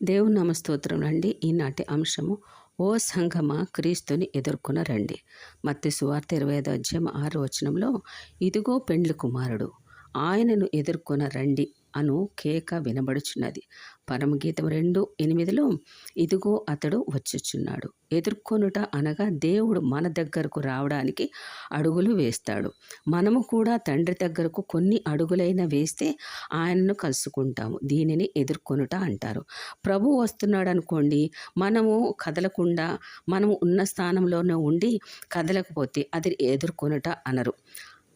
దేవుని నామస్తోత్రం రండి ఈనాటి అంశము ఓ సంఘమ క్రీస్తుని ఎదుర్కొన రండి మత్తి సువార్త ఇరవై ఐదు అధ్యాయం ఆరు వచనంలో ఇదిగో పెండ్లి కుమారుడు ఆయనను ఎదుర్కొన రండి. అను కేక వినబడుచున్నది. పరమగీతం రెండు ఎనిమిదిలో ఇదిగో అతడు వచ్చుచున్నాడు. ఎదుర్కొనుట అనగా దేవుడు మన దగ్గరకు రావడానికి అడుగులు వేస్తాడు. మనము కూడా తండ్రి దగ్గరకు కొన్ని అడుగులైన వేస్తే ఆయనను కలుసుకుంటాము. దీనిని ఎదుర్కొనుట అంటారు. ప్రభు వస్తున్నాడు అనుకోండి మనము కదలకుండా మనము ఉన్న స్థానంలోనే ఉండి కదలకపోతే అది ఎదుర్కొనుట అనరు.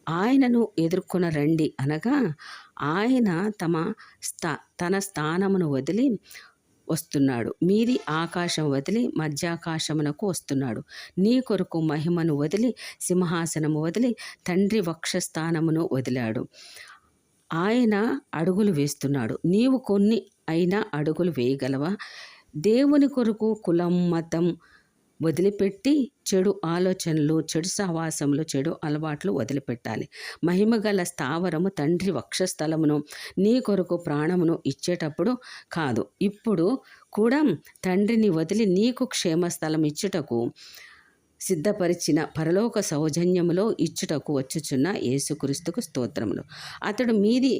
ఆయనను ఎదుర్కొన రండి అనగా ఆయన తమ స్థా తన స్థానమును వదిలి వస్తున్నాడు. మీది ఆకాశం వదిలి మధ్యాకాశమునకు వస్తున్నాడు. నీ కొరకు మహిమను వదిలి సింహాసనము వదిలి తండ్రి వక్షస్థానమును వదిలాడు. ఆయన అడుగులు వేస్తున్నాడు. నీవు కొన్ని అయినా అడుగులు వేయగలవా? దేవుని కొరకు కులం మతం వదిలిపెట్టి చెడు ఆలోచనలు చెడు సహవాసములు చెడు అలవాట్లు వదిలిపెట్టాలి. మహిమగల స్థావరము తండ్రి వక్షస్థలమును నీ కొరకు ప్రాణమును ఇచ్చేటప్పుడు కాదు. ఇప్పుడు కూడా తండ్రిని వదిలి నీకు క్షేమస్థలం ఇచ్చుటకు సిద్ధపరిచిన పరలోక సౌజన్యములో ఇచ్చుటకు వచ్చుచున్న యేసుక్రీస్తుకు స్తోత్రములు. అతడు మీది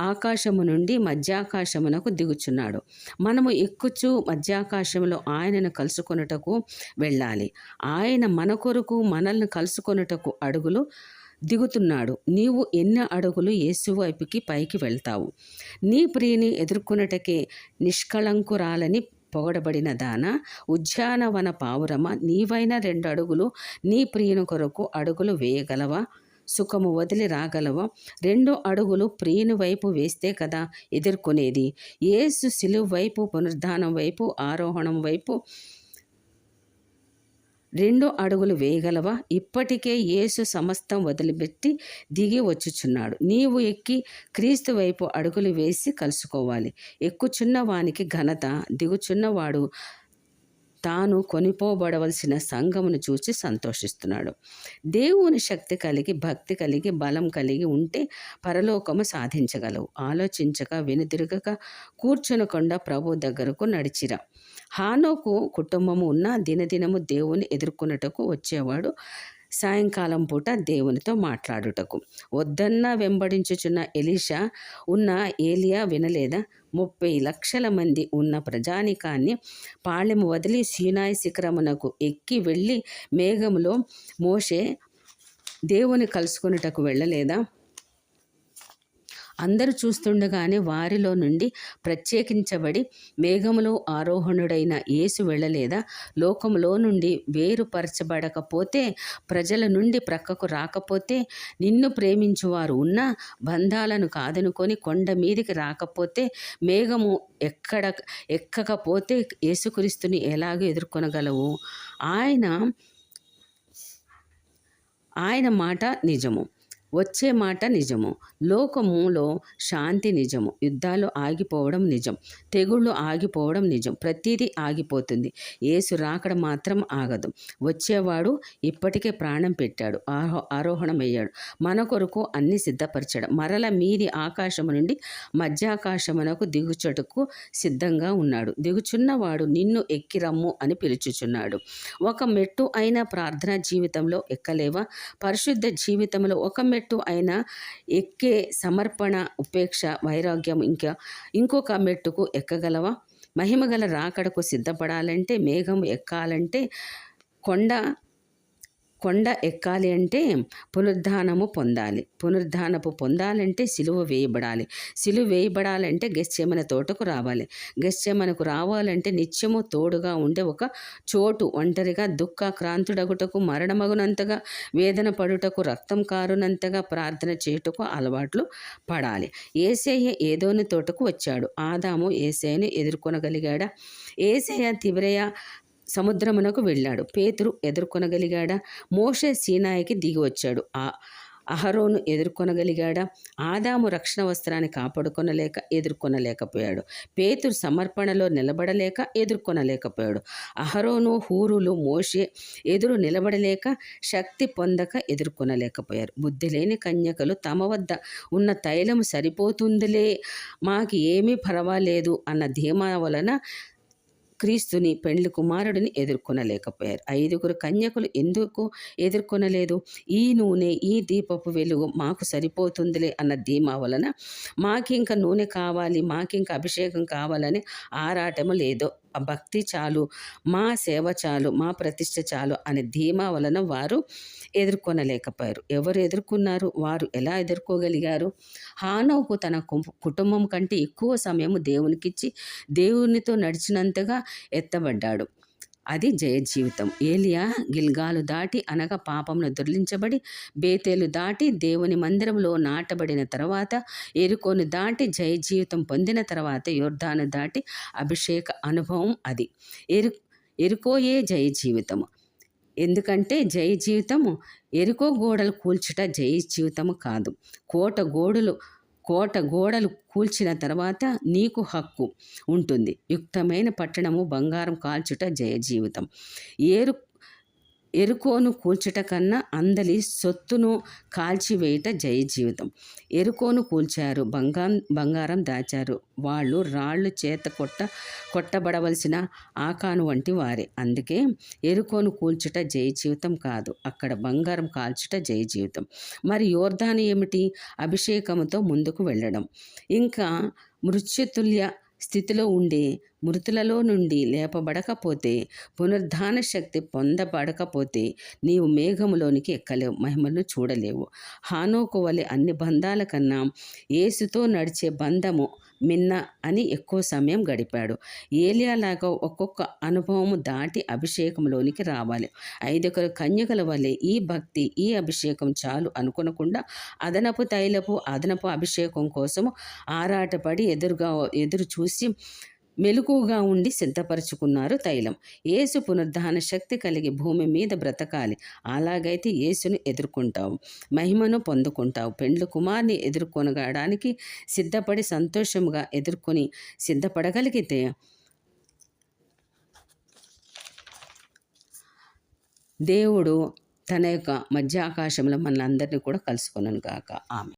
ఆకాశము నుండి మధ్యాకాశమునకు దిగుచున్నాడు. మనము ఎక్కుచు మధ్యాకాశంలో ఆయనను కలుసుకొనుటకు వెళ్ళాలి. ఆయన మన కొరకు మనల్ని కలుసుకొనుటకు అడుగులు దిగుతున్నాడు. నీవు ఎన్ని అడుగులు యేసు వైపుకి పైకి వెళ్తావు? నీ ప్రియని ఎదుర్కొనుటకే నిష్కళంకురాలని పొగడబడిన దాన ఉద్యానవన పావురమ? నీవైన రెండు అడుగులు నీ ప్రియుని కొరకు అడుగులు వేయగలవా? సుఖము వదిలి రాగలవా? రెండు అడుగులు ప్రియుని వైపు వేస్తే కదా ఎదుర్కొనేది. ఏసు సిలువు వైపు పునరుద్ధానం వైపు ఆరోహణం వైపు రెండు అడుగులు వేయగలవా? ఇప్పటికే యేసు సమస్తం వదిలిపెట్టి దిగి వచ్చుచున్నాడు. నీవు ఎక్కి క్రీస్తు వైపు అడుగులు వేసి కలుసుకోవాలి. ఎక్కుచున్న వానికి ఘనత దిగుచున్నవాడు తాను కొనిపోబడవలసిన సంఘమును చూసి సంతోషిస్తున్నాడు. దేవుని శక్తి కలిగి భక్తి కలిగి బలం కలిగి ఉంటే పరలోకము సాధించగలవు. ఆలోచించక వెనుదిరగక కూర్చునకుండా ప్రభు దగ్గరకు నడిచిరా. హానోకు కుటుంబము ఉన్న దినదినము దేవుని ఎదుర్కొనుటకు వచ్చేవాడు. సాయంకాలం పూట దేవునితో మాట్లాడుటకు. వద్దన్నా వెంబడించుచున్న ఎలీషా ఉన్న ఏలియా వినలేదా? ముప్పై లక్షల మంది ఉన్న ప్రజానికాన్ని పాళెము వదిలి సీనాయి శిఖరమునకు ఎక్కి వెళ్ళి మేఘములో మోషే దేవుని కలుసుకున్నటకు వెళ్ళలేదా? అందరూ చూస్తుండగానే వారిలో నుండి ప్రత్యేకించబడి మేఘములో ఆరోహణుడైన యేసు వెళ్ళలేదా? లోకములో నుండి వేరుపరచబడకపోతే ప్రజల నుండి ప్రక్కకు రాకపోతే నిన్ను ప్రేమించువారు ఉన్న బంధాలను కాదనుకొని కొండ మీదికి రాకపోతే మేఘము ఎక్కడ ఎక్కకపోతే యేసుక్రీస్తుని ఎలాగో ఎదుర్కొనగలవు? ఆయన ఆయన మాట నిజము. వచ్చే మాట నిజము. లోకములో శాంతి నిజము. యుద్ధాలు ఆగిపోవడం నిజం. తెగుళ్ళు ఆగిపోవడం నిజం. ప్రతిదీ ఆగిపోతుంది. ఏసు రాకడ మాత్రం ఆగదు. వచ్చేవాడు ఇప్పటికే ప్రాణం పెట్టాడు. ఆరో ఆరోహణమయ్యాడు. మన కొరకు అన్ని సిద్ధపరచాడు. మరల మీది ఆకాశము నుండి మధ్యాకాశమునకు దిగుచటకు సిద్ధంగా ఉన్నాడు. దిగుచున్నవాడు నిన్ను ఎక్కిరమ్ము అని పిలుచుచున్నాడు. ఒక మెట్టు అయిన ప్రార్థనా జీవితంలో ఎక్కలేవా? పరిశుద్ధ జీవితంలో ఒక మెట్టు అయినా ఎక్కే సమర్పణ ఉపేక్ష వైరాగ్యం ఇంకా ఇంకొక మెట్టుకు ఎక్కగలవా? మహిమగల రాకడకు సిద్ధపడాలంటే మేఘం ఎక్కాలంటే కొండ కొండ ఎక్కాలి అంటే పునరుద్ధానము పొందాలి. పునరుద్ధానపు పొందాలంటే సిలువ వేయబడాలి. సిలువ వేయబడాలంటే గెస్చెమన తోటకు రావాలి. గెస్చెమనకు రావాలంటే నిత్యము తోడుగా ఉండే ఒక చోటు ఒంటరిగా దుఃఖ క్రాంతుడగుటకు మరణమగునంతగా వేదన పడుటకు రక్తం కారునంతగా ప్రార్థన చేయుటకు అలవాట్లు పడాలి. ఏసయ్య ఏదోని తోటకు వచ్చాడు. ఆదాము ఏసయ్యను ఎదుర్కొనగలిగాడా? ఏసయ్య తివరయ సముద్రమునకు వెళ్ళాడు. పేతురు ఎదుర్కొనగలిగాడా? మోషే సీనాయికి దిగి వచ్చాడు. ఆ అహరోను ఎదుర్కొనగలిగాడా? ఆదాము రక్షణ వస్త్రాన్ని కాపాడుకొనలేక ఎదుర్కొనలేకపోయాడు. పేతురు సమర్పణలో నిలబడలేక ఎదుర్కొనలేకపోయాడు. అహరోను హూరులు మోషే ఎదురు నిలబడలేక శక్తి పొందక ఎదుర్కొనలేకపోయారు. బుద్ధి లేని కన్యకలు తమ వద్ద ఉన్న తైలం సరిపోతుందిలే మాకు ఏమీ పర్వాలేదు అన్న ధీమా వలన క్రీస్తుని పెండ్లి కుమారుడిని ఎదుర్కొనలేకపోయారు. ఐదుగురు కన్యకులు ఎందుకు ఎదుర్కొనలేదు? ఈ నూనె ఈ దీపపు వెలుగు మాకు సరిపోతుందిలే అన్న ధీమా వలన మాకింక నూనె కావాలి మాకింక అభిషేకం కావాలని ఆరాటము లేదో భక్తి చాలు మా సేవ చాలు మా ప్రతిష్ట చాలు అనే ధీమా వలన వారు ఎదుర్కొనలేకపోయారు. ఎవరు ఎదుర్కొన్నారు? వారు ఎలా ఎదుర్కోగలిగారు? హానోకు తన కుటుంబం కంటే ఎక్కువ సమయం దేవునికిచ్చి దేవునితో నడిచినంతగా ఎత్తబడ్డాడు. అది జయ జీవితం ఏలియా గిల్గాలు దాటి అనగా పాపమును దుర్లించబడి బేతేలు దాటి దేవుని మందిరంలో నాటబడిన తర్వాత ఎరుకోను దాటి జయ జీవితం పొందిన తర్వాత యోర్ధాను దాటి అభిషేక అనుభవం అది. ఎరు ఎరుకోయే జయ జీవితము ఎందుకంటే జయ జీవితము ఎరుకో గోడలు కూల్చుట జయ జీవితము కాదు. కోట గోడలు కోట గోడలు కూల్చిన తర్వాత నీకు హక్కు ఉంటుంది. యుక్తమైన పట్టణము బంగారం కాల్చుట జయ జీవితం. ఏరు ఎరుకోను కూల్చుట కన్నా అందలి సొత్తును కాల్చివేయట జయ జీవితం ఎరుకోను కూల్చారు బంగారం బంగారం దాచారు. వాళ్ళు రాళ్ళు చేత కొట్ట కొట్టబడవలసిన ఆకాను వంటి వారే. అందుకే ఎరుకోను కూల్చుట జయ జీవితం కాదు అక్కడ బంగారం కాల్చుట జయ జీవితం మరి యోర్ధాను ఏమిటి? అభిషేకముతో ముందుకు వెళ్ళడం. ఇంకా మృత్యుతుల్య స్థితిలో ఉండే మృతులలో నుండి లేపబడకపోతే పునర్ధాన శక్తి పొందబడకపోతే నీవు మేఘములోనికి ఎక్కలేవు మహిమను చూడలేవు. హానోకు వలె అన్ని బంధాల కన్నా ఏసుతో నడిచే బంధము మిన్న అని ఎక్కువ సమయం గడిపాడు. ఏలియాలాగా ఒక్కొక్క అనుభవము దాటి అభిషేకంలోనికి రావాలి. ఐదుగురు కన్యకల వలె ఈ భక్తి ఈ అభిషేకం చాలు అనుకునకుండా అదనపు తైలపు అదనపు అభిషేకం కోసము ఆరాటపడి ఎదురుగా ఎదురు చూసి మెలకుగా ఉండి సిద్ధపరచుకున్నారు తైలం. ఏసు పునరుద్ధాన శక్తి కలిగి భూమి మీద బ్రతకాలి. అలాగైతే యేసును ఎదుర్కొంటావు. మహిమను పొందుకుంటావు. పెండ్లు కుమార్ని ఎదుర్కొనగడానికి సిద్ధపడి సంతోషముగా ఎదుర్కొని సిద్ధపడగలిగితే దేవుడు తన యొక్క మధ్య ఆకాశంలో మనందరినీ కూడా కలుసుకున్నాను గాక. ఆమె